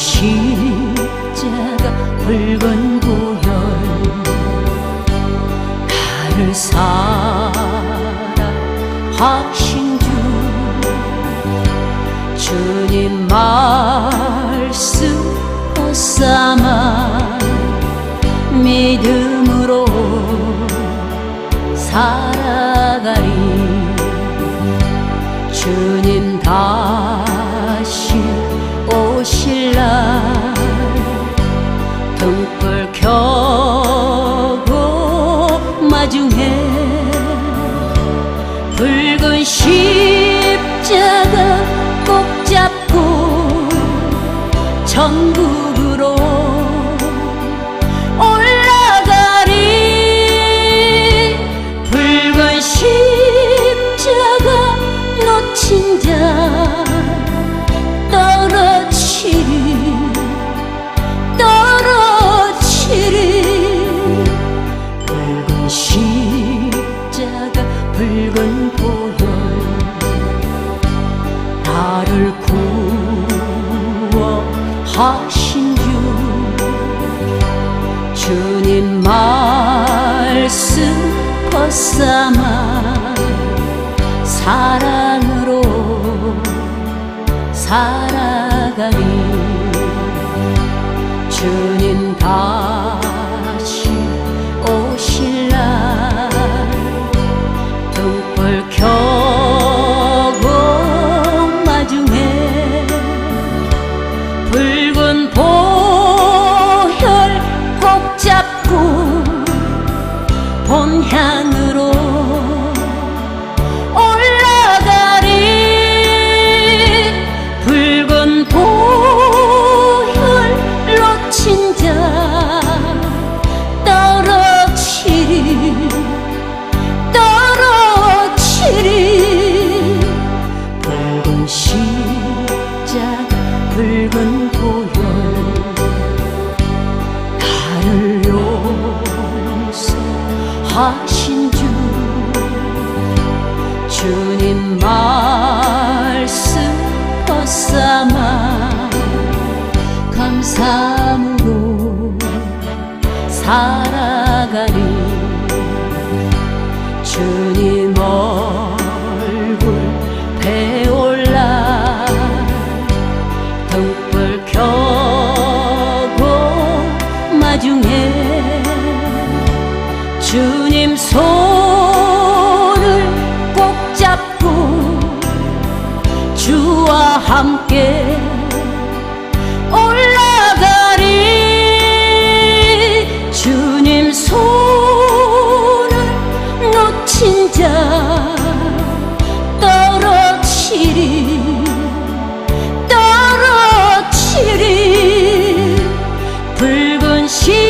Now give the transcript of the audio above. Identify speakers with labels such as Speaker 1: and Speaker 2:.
Speaker 1: 십자가 붉은 보혈 나를 사랑하신 주 주님 말씀 벗삼아 믿음으로 살아가리. 주님 다 중해 붉은 십자가 꼭 잡고 천국으로 올라가리. 붉은 십자가 놓친 자 떨어지리 떨어지리. 붉은 십자가 붉은 보혈 나를 구원하신 주. 주님 말씀 벗삼아 사랑으로 살아가리. 주님 다 본향으로 올라가리. 붉은 보혈 놓친 자 떨어지리 떨어지리. 붉은 십 하신 주 주님 말씀 벗삼아 감사함으로 살아가리. 주님 주님 손을 꼭 잡고 주와 함께 올라가리. 주님 손을 놓친 자 떨어지리 떨어지리. 붉은 시